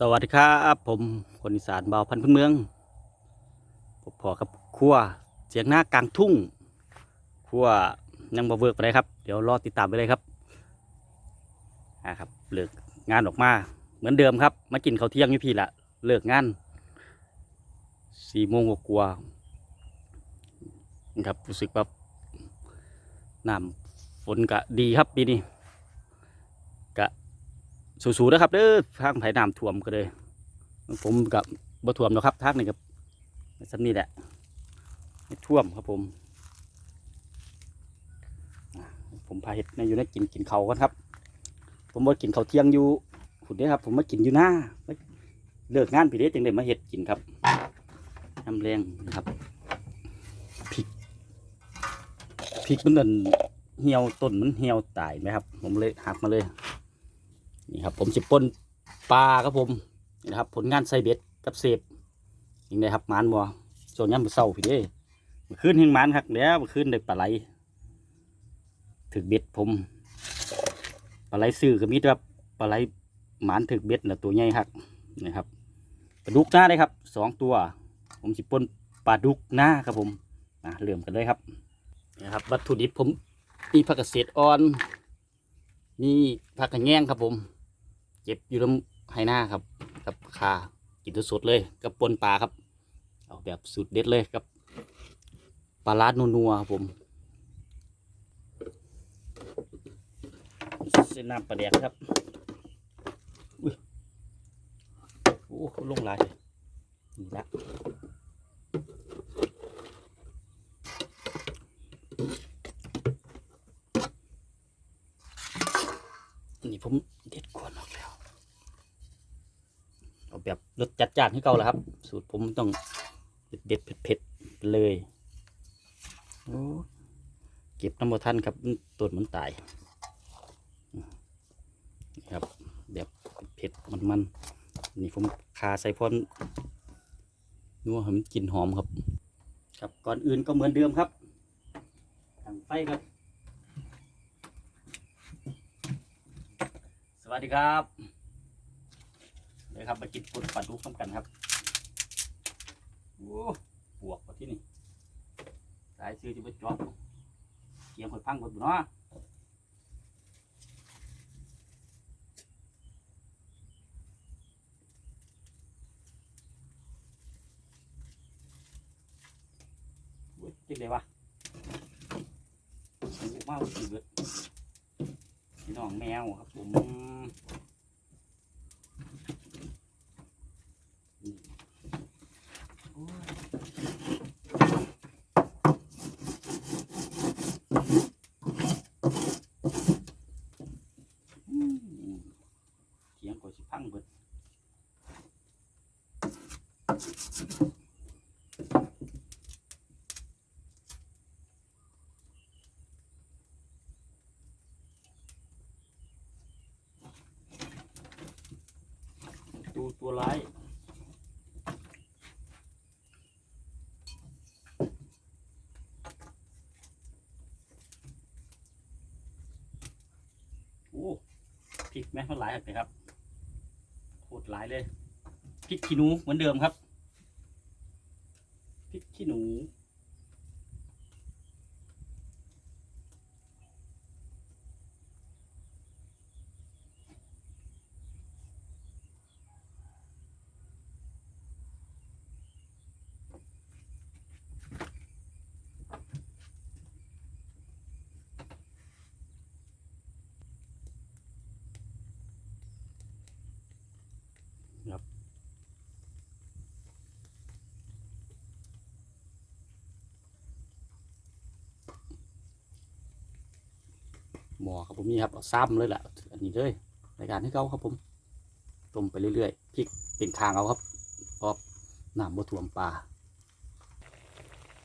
สวัสดีครับผมคนอีสานเบาวพันพื้นเมืองผมพอครับครัวเสียงหน้ากลางทุ่งครัวยังบ่เวิร์กไปเลยครับ เดี๋ยวรอติดตามไปเลยครับอ่าครับเลิกงานออกมา เหมือนเดิมครับ มากินข้าวเที่ยงนี่พี่ละเลิกงานสี่โมงกว่าครับรู้สึกว่าน้ำฝนกะดีครับปีนี้ สู้ๆนะครับเด้อทางไผ่น้ำท่วมก็เลย ผมกับบ่ท่วมแล้วครับทางนี้กับสันนี่แหละไม่ท่วมครับผม ผมพาเห็ดในอยู่ในกินกินเขากันครับ ผมบ่กินเขาเที่ยงอยู่ขุดเด้ครับ ผมมากินอยู่หน้าเลิกงานพี่เด้จึงได้มาเห็ดกินครับน้ำแรงนะครับพริกพริกมันเหี่ยวต้นมันเหี่ยวตายไหมครับ ผมเลยหักมาเลย นี่ครับผมสิปนปลาครับผมนี่นะครับ ผลงานไซเบ็ดกับเสพยังไงครับมานบัวส่วนยามมื้อเช้าพี่เด้มื่อคืนแห่งมานครับแล้วเมื่อคืนได้ปลาไหลถึกเบ็ดผมปลาไหลซื้อก็มีแต่ว่าปลาไหลหมานถึกเบ็ดแล้วตัวใหญ่ครับนะครับปลาดุกหน้าได้ครับสองตัว ผมสิปนปลาดุกหน้าครับผมอะเริ่มกันเลยครับนี่ครับ วัตถุดิบผมมีผักกาดเศษอ่อน นี่ผักกระแยงครับผม เก็บอยู่ลำไหหน้าครับ กับคากินสดๆเลยกับปนปลาครับ เอาแบบสุดเด็ดเลยกับปลาลาดนัวๆครับผมเส้นน้ำปลาแดกครับอุ้ยโอ้ลงหลายเลยนี่ละนี่ผมเด็ดก่อนออกแล้ว เอา แบบรสจัดจ้านให้เก่าแล้วครับ สูตรผมต้องเด็ดเด็ดเผ็ดๆไปเลยโอ้เก็บน้ำมันทันครับต้นมันตายนี่ครับ แบบเผ็ดมันๆนี่ผมคาใส่พอนนัวห้มันกลิ่นหอมครับ ครับก่อนอื่นก็เหมือนเดิมครับตั้งไฟครับ สวัสดีครับ เลยครับมากินปุดปลาดุกน้ำกันครับโอ้ปวกกว่าที่นี่สายซื้อที่ไปจอบเกียงคนพังคนบุเนาะโอ้ยจริงเลยวะลูกมากสิเบิดพี่น้องแมวครับผม อืมเสียงก็สิพังเบิดดูตัวร้ายโอ้พริกแม่มันหลายเลยครับ ตรหลายเลยพริกขี้หนูเหมือนเดิมครับพริกขี้หนู หมอครับผมนี่ครับเอาซ้ำเลยแหละอันนี้เลยรายการให้เขาครับผมต้มไปเรื่อยๆพริกเป็นคางเอาครับเพราะน้ำบ่ถ่วมปลา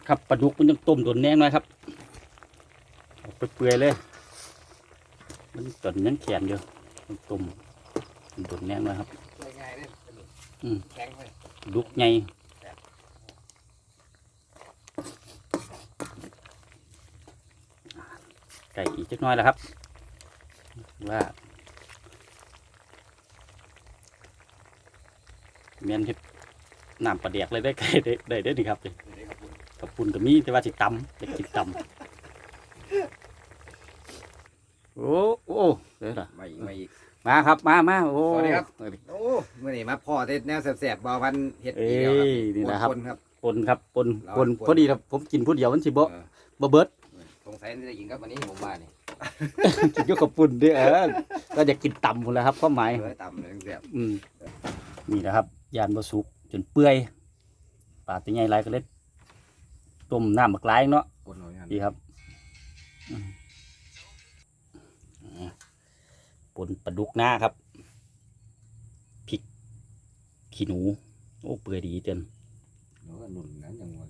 ครับปลาดุกมันยังต้มโดนแนงหน่อยครับเอาไปเปื่อยๆเลย มันตอนยังแข็งอยู่มันต้มโดนแนงหน่อยครับง่ายๆเลยอืมแข็งเลยดุกไง ไก่อีกจักหน้อยแล้วครับ ว่าแม่นเฮ็ดน้ำปลาแดกเลยได้ไก่ได้ได้ได้อนี่ครับนี่กับปุ่นก็มีแต่ว่าสิตำจะกินตำโอ้โอ้เด้อล่ะมาอีกมาอีกมาครับมามาโอ้สวัสดีครับโอ้มื่อนี้มาพ่อเด็ดแนวแสบๆบอวันเฮ็ดเอ้อีกแล้วครับยนี่นะครับปนๆครับปนครับปนเราปนปนพอดีครับผมกินผู้เดียวมันสิบ่เออบ่เบิด สงสัยจะกินกับวันนี้ผมว่านี่กินอยู่กับปุ่นเด้อเออก็จะกินตำพุ่นแหล้วครับความหมายเหลือต่ำเลยแสบอืมนี่นะครับ ยานบสุกจนเปื่อยปลาตัวใหญ่หลายก็เล็ดต้มน้ำบักหลายเนาะปนหน่อยครับดีครับอืมอ่าปนปลาดุกหน้าครับพริกขี้หนู โอ้เปื่อยดีเจนเดี๋ยวก็หนุนนั้นจังหว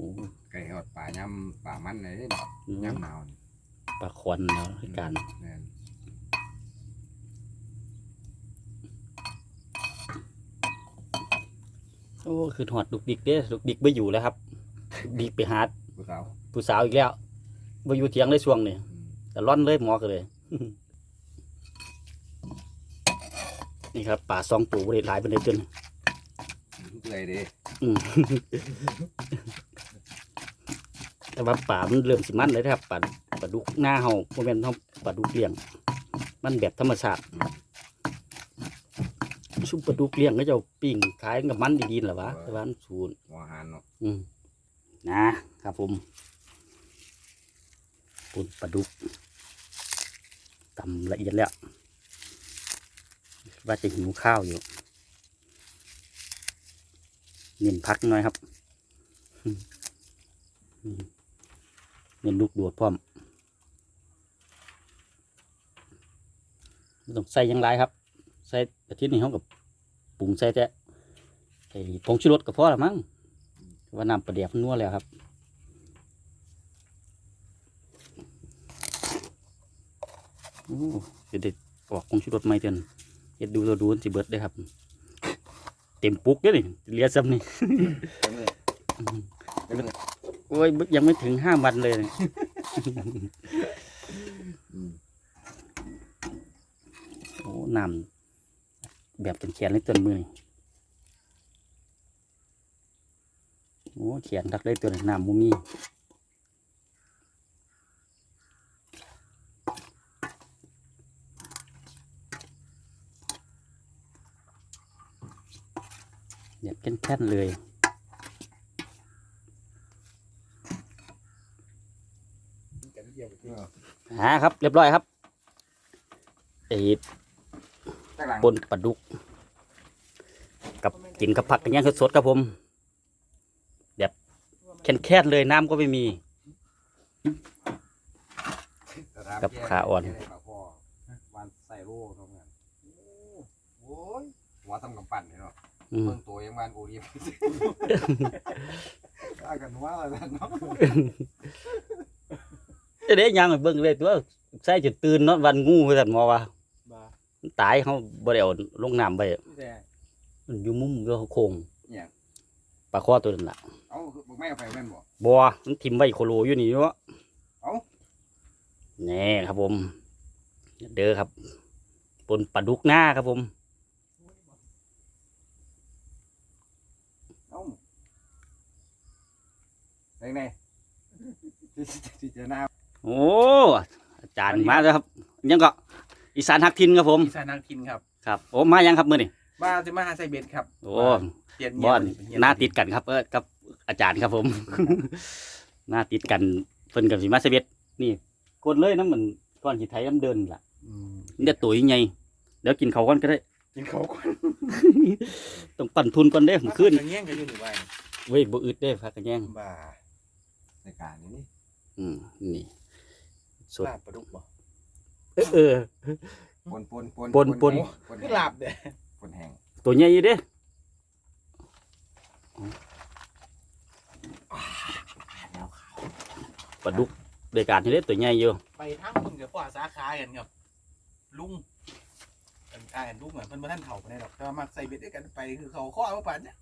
อืมโอ้ไก่ทอดปลาย่ำปลามันเลยย่ำหนาวนี่ปลาควันเนาะให้การแม่นโอ้คือหอดดุกดิกเด้ดุกดิกไม่อยู่แล้วครับดุกดิกไปหาผู้สาวผู้สาวอีกแล้วมาอยู่เถียงเลยช่วงนี้อืมแต่ร่อนเลยหมอกันเลย นี่ครับป่าซองปูบริหลายเป็นเลยจนเปื่อยเด้อืม แต่ว่าป่ามันเริ่มสิมันเลยนะครับป่าป่าดุกหน้าเฮาโมเมนต์เฮาป่าดุกเลี้ยง มันแบบธรรมชาติชุบป่าดุกเลี้ยงก็จะเอาปิ้งขายกับมันดีๆแหละวะแต่ว่ามันสูนหัวหานเนาะอืมนะครับผมปุ่นปลาดุกตำละเอียดแล้วว่าจะหิวข้าวอยู่เน้นพักหน่อยครับอืม เน้นลูกโดดพร้อมไม่ต้องใส่หยังไรครับใส่อาทิตย์นี้เขากับปรุงใส่แต่ไอ้ผงชูรสก็พอละมั้งว่าน้ำประเดี๋ยวมันนัวแล้วครับโอ้เดี๋ยวเด็ดออกคงชุดรถไม่เตือนเฮ็ดดูตัวดูมันสิเบิดได้อครับ เต็มปุกเด้อนี่เหลียซ้ำนี่ โอ้ยยังไม่ถึงห้าวันเลยโอ้นำแบบเป็นแขนเลยตัวมือโอ้แขนทักเลยตัวนนำมูมีเด็ดแค่นๆเลย หาครับ เรียบร้อยครับไอ้ตั้งหลังปนปลาดุก กับกินกับผักกันย่างสดๆครับผม แบบแค่นๆเลยน้ำก็ไม่มี กับขาอ่อนวันใส่โร่ทำงานโอ้ยหัวทำกับปั่นเนาะอืมเบิ่งตัวยังบ้านโอดีมอากันว่าอะไรเนาะ เด้ยังไปเบิ่งเลยตัวใส่จุดตื่นเนาะวันงูไปสั่นหมอว่าบ้ามันตายเขาบ่ได้เอาลงน้ำไปแต่ มันอยู่มุมก็โค้งเนี่ยปลาคอตัวนั้นล่ะเอาคือบอกไม่เอาไปแม่นบ่ บัวมันทิ่มไว้โคโลอยู่นี่เนาะเอ้า แน่ครับผม เด้อครับปนปลาดุกหน้าครับผม เอ้าเป็นไงที่จะหน้า โอ้อาจารย์มาแล้วครับ ยังก็อีสานฮักทินครับผม อีสานนางกินครับครับโอ้มายังครับมื้อนี้มาจะมาหาไซเบสครับโอ้เปลี่ยนบอนเงียบหน้าติดกันครับเออกับอาจารย์ครับผม หน้าติดกันเพิ่นกับสิมาเสเบ็ดนี่กดเลยน้ำเหมือนก้อนหิไทยน้ำเดินล่ะอืมเดี๋ยวตุ๋ยไงเดี๋ยวกินเขาวก่อนก็ได้ กินเขาก่อนต้องปั่นทุนก่อนเด้ผมขึ้นมาเงี้ยงกันอยู่หรือว่าเว้ยบ่อึดเด้พักกันแย่งบ้าในการนี้นี่อืมนี่ สดลาบปลาดุกบ่เออเออ ปนปนปนปนปน ปนคือลาบเด้ปนแห้งตัวใหญ่อยู่เด้ปลาดุกโดยการที่เด้ตัวใหญ่อยู่ไปทั้งคุณกับพ่อสาขากันครับ ลุงอันอ่านลุงเหมือนเพิ่นบ่ทันเข้าไปได้หรอกแต่ว่ามักใส่เบ็ดด้วยกันไปคือเขาข้อเอาปานเนี่ย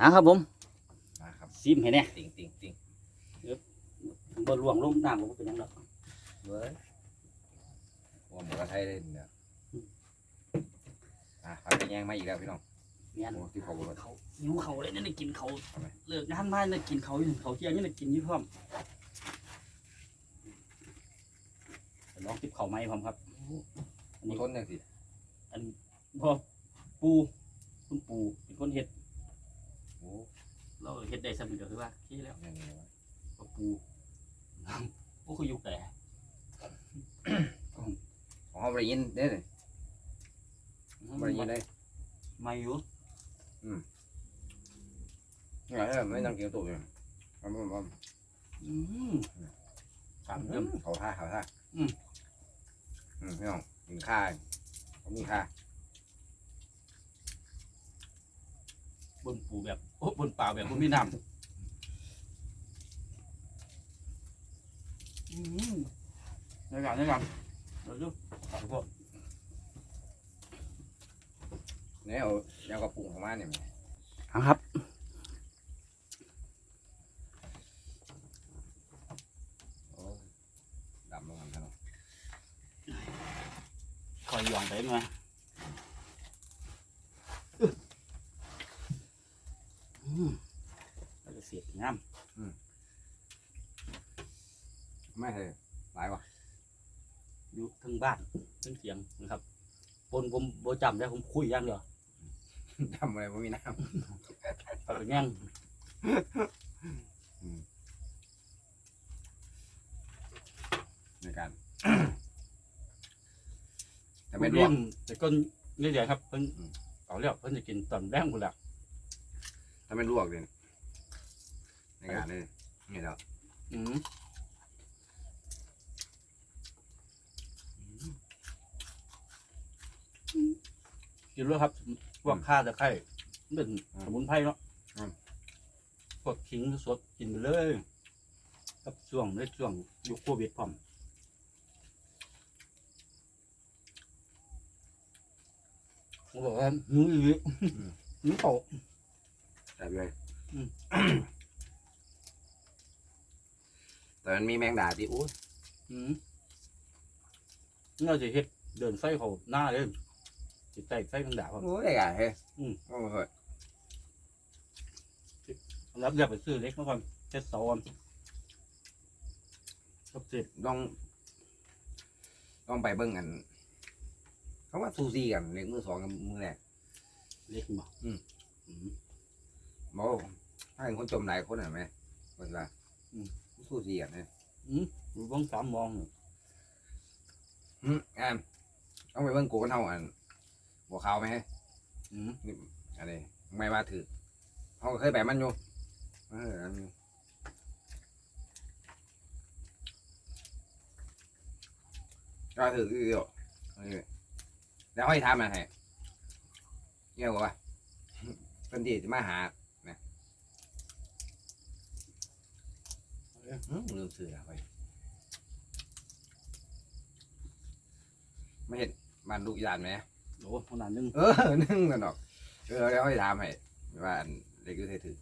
อะครับผมนะครับซิมให้แน่ติ่งติ่งติ่งบ่ล่วงลงน้ำบ่เป็นหยังดอก เว้ยยเลยเนี่ยอะผักกระแยงมาอีกแล้วพี่น้องเนี่ยโอ้ที่เขาบอกว่าเขาหิวเขาเลยนี่กินเขาทำไมเลิกงานมาเนี่ยกินเขาอยู่เขาเที่ยงนี่กินอยี่พร้อมไปลองติบเขาไหมพร้อมครับอันมีนี้คนยังสิอันพอปูคุณปูเป็นคนเห็ดโอ้เราเห็ดได้สมิก็คือว่าที่แล้วยังไงวะก็ปูก็คือยุคแต่ของเขา บริยินเด้เลยบริยินได้ไม่อยู่ไงเออไม่ต้องกินตัวเลยมันมันมันอืมสามเดือนเขาท่าเขาท่าอืมอืมพี่น้องกินข้าวเขามีข้าวบนปูแบบโอ้บนเปล่าแบบบนมีน้ำอืมในการในการ เดี๋ยวดูขอโทษเนี่ยเอายังกระปุกของมันเนี่ยเอาครับ โอ้ยดำลงกันเนาะคอยหย่อนไปมาอืมแล้วก็เสียบน้ไม่ใช่หลายวะำ อยู่ทั้งบ้านทั้งเสียงนะครับปนผมโบจำได้ผมคุยอย่างเดียวดำอะไรไม่มีน้เอาไปแง่งำในการ แต่ไม่รเรีวยมมแต่ก็นี่เดียวครับเพิ่นอืม เอาแล้วเพิ่นจะกินตอนแรกหมดแล้วถ้าไม่ลวกเลยในการเลยนี่แล้วอืม กินแล้วครับพวกข้าตะไคร้มันเป็นสมุนไพรเนาะพวกขิงสดกินไปเลยกับช่วงในช่วงยุคโควิดพร้อมผมบอกว่าหิวอีกหิวโตแต่เลยอืม แต่มันมีแมงดาที่อู้อืมเราจะเฮ็ดเดินไส้เขาหน้าเลย จิตใจไส้มันด่าผมโอ้ยได้กันเฮ้ยอืม โอ้ยรับเรียกไปซื้อเล็กมาก่อนเจ็ดสอนกับเจ็ดลองลองไปเบิ้งกัน เขาว่าซูซีกันเล็กมือสองกับมือแรกเล็กบ่อืมอืม บอกว่าถ้าเห็นคนจมหลายคนเห็นไหมว่าจะอืม ซูซีกันเนี่ยอืมอยู่เบ้องสามมองอยู่อืมอ่านต้องไปเบิ้งกูกันเท่าอัน หัวขาวไหมอืมอะไรไม่ว่าถือเขาก็เคยแบบมันอยู่เอออันนี้ก็ถือคือเดียวเออแล้วให้ทำอะไรเงี้ยกว่าเป็นที่จะมาหาเนี่ยอืมลืมซื้อไปไม่เห็นมันลูกยานไหม โอ้ขนาดนึงเออนึ่งกันดอกเออแล้วให้ทำให้ว่าอันเล็กก็ถือ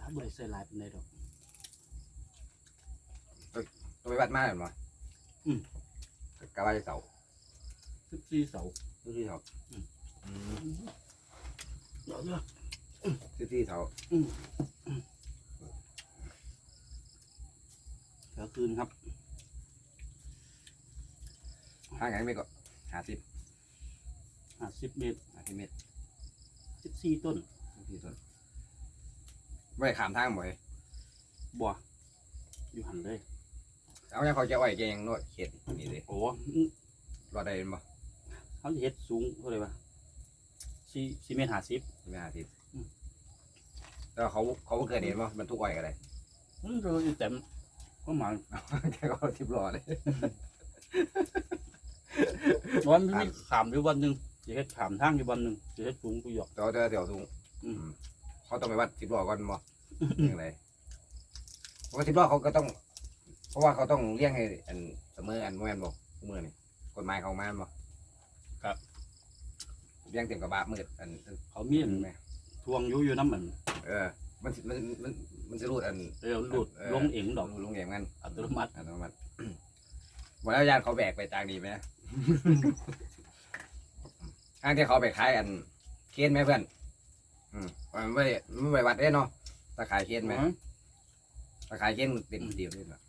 รับบ่ได้ใส่หลายเป็นไดดอกตัวไปวัดมาเหรออืมกะว่าจะเสาสิบสี่เสาซื้อที่เสาเดี๋ยวเดี๋ยวซื้อที่เสาเดี๋ยวคืนครับ ห้างไงไม่ก็หาสิบห้าสิบเมตรหาสิบเมตรสิบสี่ต้นซื้อที่ต้นไม่ได้ขามทางบ่อยบ่ อยู่หันเลย เอาอย่างเขาจะไหวแกยังนวดเขตนี่เลยโอ้อืมรอดได้เป็นบ่เขาจะเฮ็ดสูงเท่าไหร่วะสี่สี่เมตรห้าสิบไม่หาสิบอืมแต่ว่าเขาเขาบ่เกิดเห็นบ่มันทุกอ้อยกันเลยมันเจออยู่เต็มก็หมายแค่ก็ทิบรอเลย วันนี้ขามอยู่วันหนึ่งจะเฮ็ดขามทางอยู่วันหนึ่งจะเฮ็ดสูงกูหยอกแต่ว่าเดี๋ยวสูงอืมอืมเขาต้องไปวัดทิบรอก่อนบ่ยังไงเพราะว่าทิบรอเขาก็ต้อง เพราะว่าเขาต้องเลี้ยงให้ อันเสมออันบ่แม่นบ่เมื่อนี่กฎหมายเขามาแม่นบ่เลี้ยงเต็มกระบะมืดอันอันเขามีอันไหมทวงอยู่อยู่น้ำมันเออมันสิมันมันมันจะรูดอันเดี๋ยวหลุดลงเองดอกลงเองกันอัตโนมัติอัตโนมัติบอกแล้วญาติเขาแบกไปจางดีไหม ทางที่เขาไปขายอันเคนไหมเพื่อน อืมมันไม่ไม่ไปวัดได้เนาะถ้าขายเคนไหมถ้าขายเคนเต็มเดียวเลยเนาะ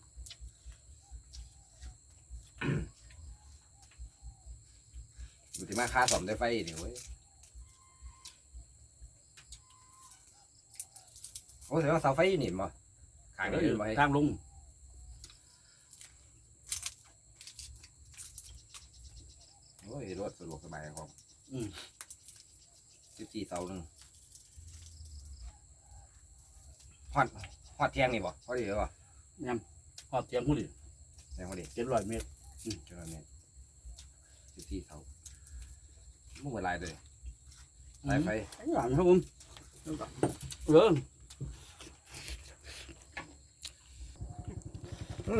อยู่ที่มาค่าสอมได้ไฟนี่เว้ยโอ้แต่ว่าเสาไฟอยู่นี่มั้งขายไม่ได้ไหมทางลง โอ้ยรถ สะดวกสบายครับสิบสี่เสาหนึ่งฮอดฮอดเที่ยงนี่บ่พอดีเลยบ่หอดเตียงหูดิแรงพอดีเจ็ดร้อยเมตรเจอเนี่ยสิบสี่เสามุ่งไปลายเลยลายไฟไอ้หลังครับผมเออครับ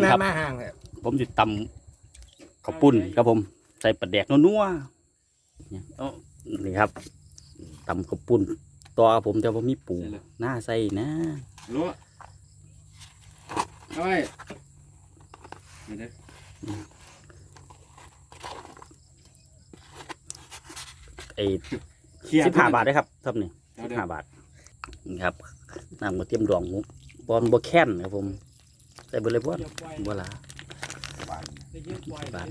น้ำมาห่างเลยผมจะตำข้าวปุ้นครับผม ใส่ปลาแดกนัวๆเนี่ยเอานี่ครับตำข้าวปุ้นตัวครับผมแต่ว่ามีปูหน้าใส่นะรู้เอาไว้นี่เด้อไอ้เขียดสิบห้าบาทได้ครับทับนี่เอาสิบเด้อห้าบาทนี่ครับน้ำมาเตรียมดองหมูบอลบแค้นครับผมใส่เบอร์เลยพวกบัวลาบานบาท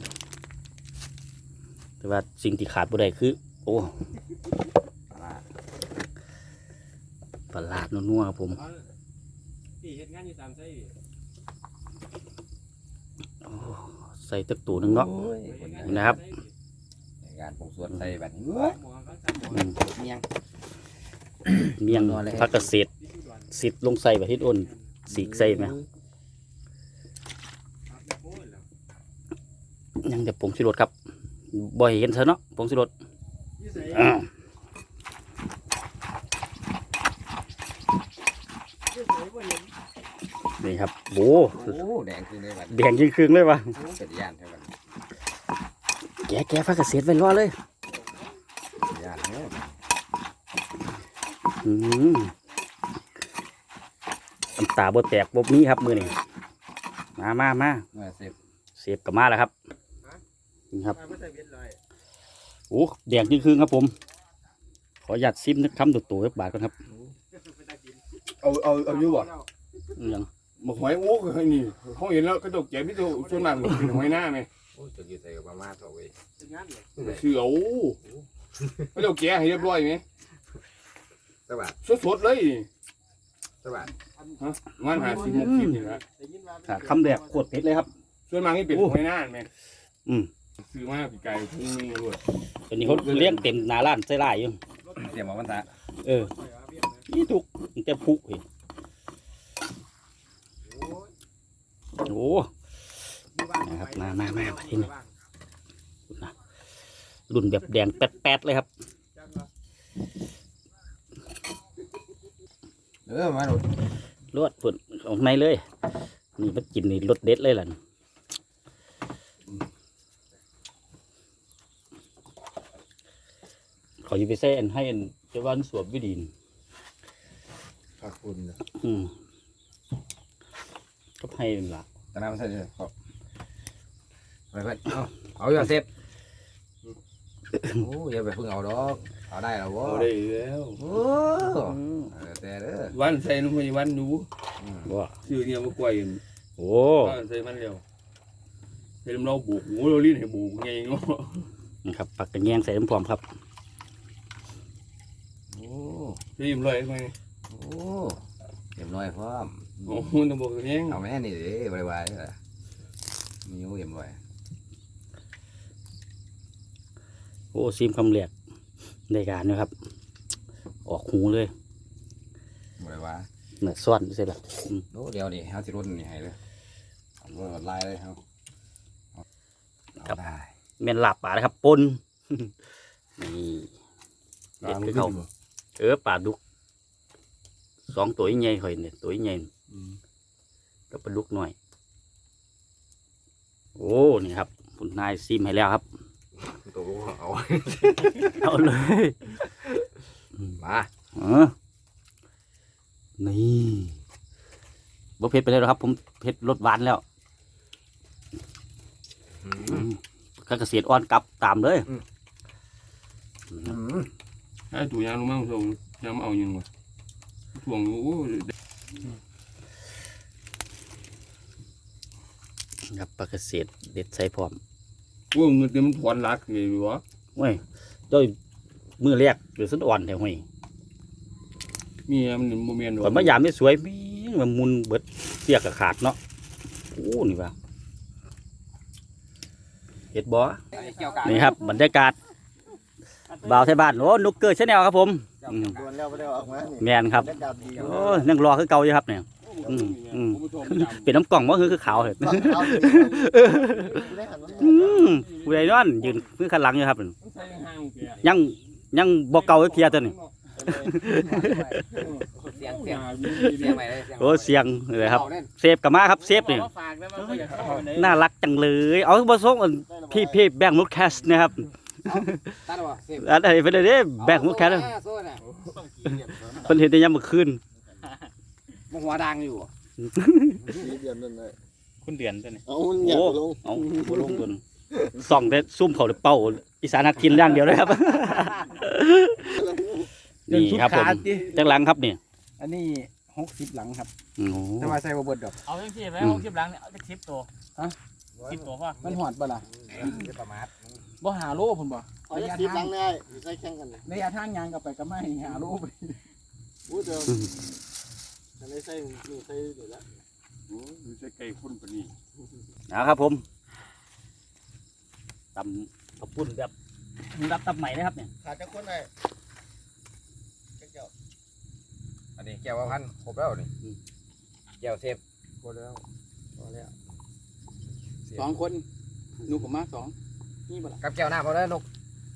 แต่ว่าสิ่งที่ขาดบ่ได้คือ โอ้ปลาปลาลาดนัวๆครับผมพี่เฮ็ดงานอยู่ตามไส้พี่โอ้ใส่ตักตูหนึงเนาะโอ้ยเฮ็ดงานี่นะครับในการปลูกสวนใส่แบบนี้หมเว้ยอเขาทำหมออืมเมียงเมียงนัวเลยผักกระเสดที่ชุดวันสิทธิ์ลงใส่แบบที่อ้นสีกใส่ไหมครับแม่โบ้ยแล้วยังจะผงชูรสครับ บ่อยเห็นเธอเนาะผงชูรสยี่ใส่อ้าวยี่ใส่บ่เห็นนี่ครับโอ้โอ้แดงขึ้นเลยแบบแดงยิ่งครึ่งเลยวะเป็ดย่านใช่ไหมแกะแกะผักกระเสดไว้รอเลยย่านเนี่ยอืมน้ำตาบ่แตกบ่มีครับมือนี่มามามาเมื่อเสร็จเสียบกับมาแล้วครับ นี่ครับมาไม่ใส่เบ็ดเลยโอ้แดงยิ่งครึ่งครับผม ขอหยัดซิมนึกคำตัวตัวๆบาทก่อนครับไปตากินเอาเอาเอาอยู่บ่ยังบอกหอยโอ้ก็ให้นี่เขาเห็นแล้วกระดกแก่พี่ตัวส่วนมากมันเป็นหอยหน้าไหมโอ้จะอยู่ใส่กับมาม่าเถอะเว้ยเป็นงานเลยเสือโอ้กระดกแก่ให้เรียบร้อยไหมสวัสดสดๆเลยสวัสดงานหาสิบหกสิบนี่ละได้ยินว่าขาดคำแดกโคตรเผ็ดเลยครับส่วนมากให้เป็นหอยหน้าไหมอืม ซื้อมาปีไก่พุ่งนี่รวดตอนนี้เขาเลี้ยงเต็มหนาร้านใส่ลายอยู่เตรียมมาวันตะเออนี่ทุกมันแต่พุเห็นโอ้นะครับมามามามาที่นี่รุ่นแบบแดงแป๊ดๆเลยครับเออมาดูรวดฝุ่นออกในเลย นี่มันกินนี่รสเด็ดเลยล่ะ เขาอยู่ไปใส่อันให้อันเจ้าวันสวมวิดีนขอบคุณอืมก็ให้เป็นหลักตอนนั้นมันใส่เลยขอบไปเพื่อนเอาเอาอยู่เสร็จโอ้ยอย่าไปเพิ่งเอาดอกเอาได้แล้ววะเอาได้แล้วโอ้เออแต่เด้อวันใส่นุ่มยวันดูอืมว่าซื้อเนี่ยมากล้วยโอ้วันใส่มันเร็วเห็นเราบุกโอ้เราลิ้นให้บุกไงเนาะนะครับปักกระแยงใส่น้ำพร้อมครับ โอ้ ใส่ยิ้มเลยไหมโอ้เรียบร้อยพร้อมโอ้โหต้องบอกกันเองเอาแม่นี่ดิบริวารนี่แหละมีอยู่เรียบร้อยโอ้ซีมคำเหลียกในการนะครับ ออกหูเลยบริวารเหนือซ่อนใช่ปะโอ้เดี๋ยวนี่เขาสิรุ่นนี่ให้เลยเอารถลายเลยเขาเอาได้เมียนหลับป่านะครับปนนี่เด็ดคือเขา เออป่าดุกสองตัวใหญ่ค่อยเนี่ยตัวใหญ่ก็ปลาดุกหน่อย โอ้นี่ครับคุณนายซีมให้แล้วครับตัวเอาเอาเลยมาเออนี่บ่เผ็ดไปเลยหรอกครับ ผมเผ็ดรสหวานแล้วก็เกษตรอ่อนกลับตามเลย ไอ้ตัวยางลงมาส่งยางมาเอายังวะถ่วงโอ้ยครับปลาเกษตรเด็ดใส่พร้อมโอ้ยเงินเดือนมันถอนรักเลยหรือวะเว้ยโดยมือแรกหรือสันอ่อนแถวห้วยเมียมันโมเมนต์ก่อนมายามไม่สวยมีมันมุนเบิดเสียกกับขาดเนาะโอ้นี่ว่าเห็ดบ่นี่ครับบรรยากาศ บ่าวไทยบ้านโอ้นุกเกอร์ชาแนลครับผมอืมโดนแล้วไม่ได้ออกมานี่แมนครับบรรยากาศดีโอ้ยนั่งรอคือเก่าอยู่ครับเนี่ย อืมอืม เป็นน้ำกล่องว่าคือคือขาวเหรอเอาสิได้หันมาอืมผู้ใดนอนยืนมือขันหลังอยู่ครับใส่ห้างแกยังยังบอกเก่าเทียตัวนี้เสียงเสียงเสียงใหม่เลยโอ้เสียงเลยครับเล่นเซฟกับมาครับเซฟเนี่ยฝากได้ว่าอยากเข้าในน่ารักจังเลย เอาบอส่งอันพี่พี่แบงค์มุกแคสนะครับ ตั้งวะเสียงอันนี้เป็นอะไรแบงค์มุกแคสโซ่น่ะเพิ่นเห็นในยามมื้อคืนมหัวดังอยู่เดือนนั่นเลยคุณเดือนตัวนี้เอาอยากลงเอาบ่ลงตัวนี้ส่องแต่ซุ่มเขาเป้าอีสานหักกินอย่างเดียวเลยครับ นี่ครับผมจังหลังครับนี่อันนี้หกสิบหลังครับโอ้โหแต่ว่าใส่บ่เบิดดอก เอาจังซี่ไปอืมหกสิบหลังเนี่ยเอาจักสิบตัวฮะสิบตัวพ่อมันหอดบ่ล่ะ ประมาท บ่หาโลพุ่นบ่เอาจะทีบหลังได้ใส่แข่งกันระยะทางยางกลับไปก็ไม่หาโลไปอู้เดิมจะได้ใส่นี่ใส่เดี๋ยวละโอ้ยใส่ไก่คนปานนี้นะครับผมตำกระปุ่นแบบรับตับใหม่นะครับเนี่ยขาดจะคนไหนอันนี้แก้วพันครบแล้วนี่แก้วเซฟพอแล้วพอแล้วสองคนหนูผมมาสอง นี่บ่ล่ะกับแก้วหน้าพอแล้วนก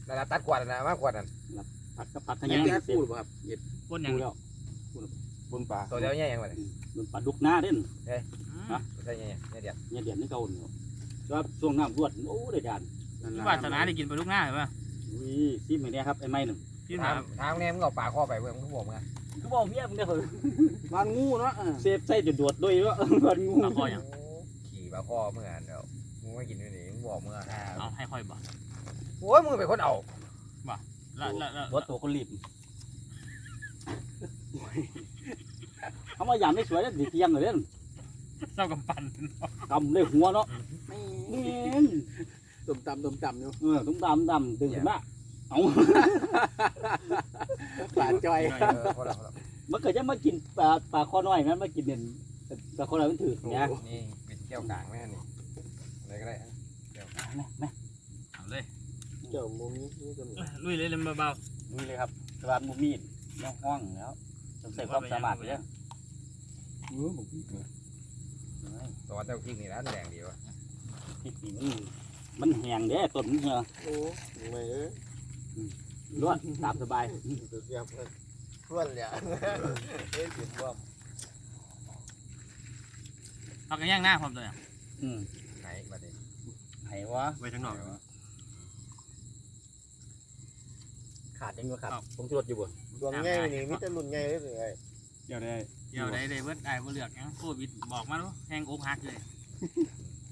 นั่นตัดกวาดนะมากกวาดนั่นผักกับผักขยัยังงได้พูดบ่ครับเย็ดคนอย่างพูดแล้วบนป่าตัวเดียวเนี่ยยังไงมันปลาดุกหน้าเด่นอืมใช่เนี่ยเนี่ยเดียวเนี่ยเดือนนี้เก่าเนี่ยก็ช่วงน้ำรวดโอ้ได้ดานที่วาสนาได้กินปลาลูกหน้าเหรอวิซิมไอ้เนี่ยครับไอ้ไม้หนึ่งพี่ถาถามมถามเนี่ยมึงเอาปากข้อไปเพื่อนมึงบอกมึงก็บอกเมียมึงได้เหรอบ้านงูเนาะเซฟใส่จุดโดดด้วยว่ามันงูเอาคออย่างขี่ปากข้อเมื่อเดี๋ยวมึงไม่กินนี่มึง บอกมึงเอาให้ค่อยบอกโอ้ยมึงเป็นคนเอาแล้วแล้วแล้วว่าตัวคนรีบเขามายามได้สวยแล้วดีเทียงเลยเด่นเศร้ากำปั้นกำเลยหัวเนาะแม่งตุ่มต่ำตุ่มต่ำอยู่เออตุ้มดำดำดึงขึ้นมาเอาปลาจอยเออคนละคนละมันเกิดจะมากินปลาปลาคอน้อยงั้นมากินเนี่ยปลาคอน้อยมันถือเนี่ยนี่เป็นแก้วกลางแม่นี่อะไรก็ได้ เอาเลยเจ้ามุมนี้นี่ก็มีลุยเลยเลยเบานี่เลยครับสวานมูมีดย่องห้องแล้วต้องใส่ความสามารถไปเลยเออบอกพี่เนี่ยตัวเจ้ากิ้งนี่นะแดงดีวะพริกนี่มันมันแห้งเด้ต้นมันเหี่ยวโอ้ไม่เอ้ยรวดตามสบายตัวเสียบเลยทวนเลยเอ้ยเสียบว่าๆพักกันย่างหน้าพร้อมตัวเนี่ยอืมไหนมาดิ ไหนวะไว้ทั้งนอกขาดยังอยู่ครับผมจะรถอยู่บ่ส่วนง่ายนี่มิตรรุ่นง่ายเลยเลยเดี๋ยวได้เดี๋ยวได้ได้เบิดได้บ่เลือกหยังโควิดบอกมาดูแห้งอกหักเลย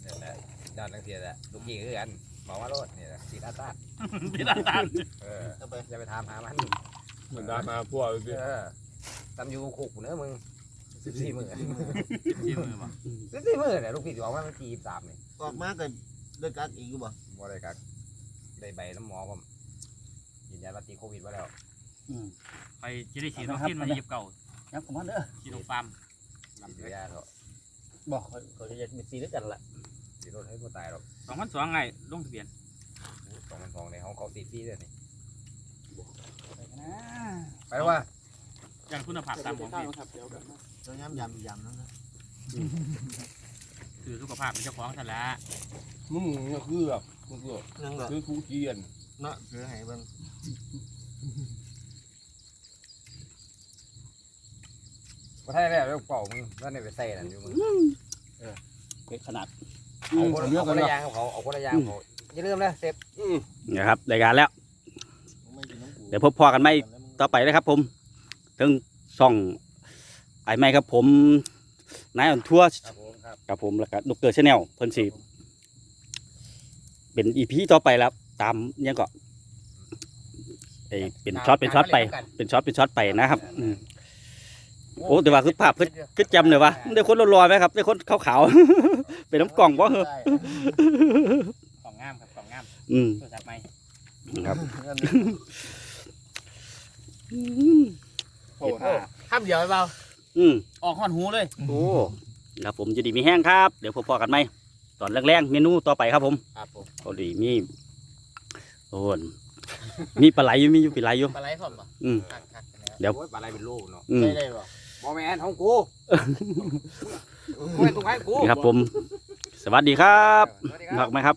เดี๋ยวแหละดอนนังเสียแหละลูกกี้คือกันบอกว่าโลดนี่แหละสีตาตาพี่ตาตาเอออย่าไปถามหามันเหมือนดามาพวกเลยเออตำอยู่คุกเนื้อมึงสิบสี่มือที่มือบ่สิบสี่มือเนี่ยลูกพี่จะบอกว่ามันทีสามเนี่ยออกมาก็ เลิกกักอีกบ่บ่ได้กักได้ใบน้ำหมอผมยืนยันว่าติดโควิดมาแล้วอืมไปจะได้ฉีดวัคซีนมาเย็บเก่ายังผมว่าเด้อฉีดโนฟาร์มติดยาเถอะบอกเขาเขาจะมีซีด้วยกันแหละติดรถให้ผู้ตายหรอกสองพันสองไงลงทะเบียนสองพันสองในห้องเขาติดที่เลยนี่ไปกันนะไปว่าอย่างคุณภาพตามของพี่ครับเดี๋ยวกันตัวย้ำยำยำนั่นนะคือสุขภาพเป็นเจ้าของซะละ มึงเนี่ยคือแบบมึงก็นั่งแบบคือทุเกียนเนาะซื้อให้เบิ่งบ่ได้แล้วเรื่องเป่ามึงนั่นนี่ไปใส่นั่นอยู่มึงเป็นขนาดเอาคนเอาคนละยางกับเขาเอาคนละยางกับเขาอย่าลืมนะเซฟนะครับรายการแล้วไม่กินน้ำปูเดี๋ยวพบพอกันไหมต่อไปเลยครับ ผมถึงส่องไอ้ไม้ครับ ผมนายอันทั่วครับผมครับกับผมแล้วก็นุกเกอร์ชาแนลเพิ่นสิ เป็นอีพีต่อไปแล้วตามยังก็ไอเป็นช็อตเป็นช็อตไป เป็นช็อตเป็นช็อตไปนะครับอืมโอ้แต่ว่าคือภาพคือคือจำเลยว่าได้คนรอๆไหมครับได้คนขาวๆ เป็นน้ำกล่องวะเหรอกล่องงามครับกล่องงามอืม โทรศัพท์ใหม่ครับ โอ้โหห้ามเดียวไปเปล่าอืมออกหอนหูเลย โอ้ครับผมจะดีมีแห้งครับ เดี๋ยวพบกันไหม ตอนแรกๆเมนูต่อไปครับผมครับผมพอดีมีโอ้นมีปลาไหลอยู่มีอยู่ปลาไหลอยู่ปลาไหลพร้อมป่ะอืมคักคักๆนะเดี๋ยวโอ้ยปลาไหลเป็นโลเนาะอืมได้เลยป่ะบอแมนของกูกูเป็นตรงไหนกูนี่ครับผม สวัสดีครับสวัสดีคมารับกไหมครับ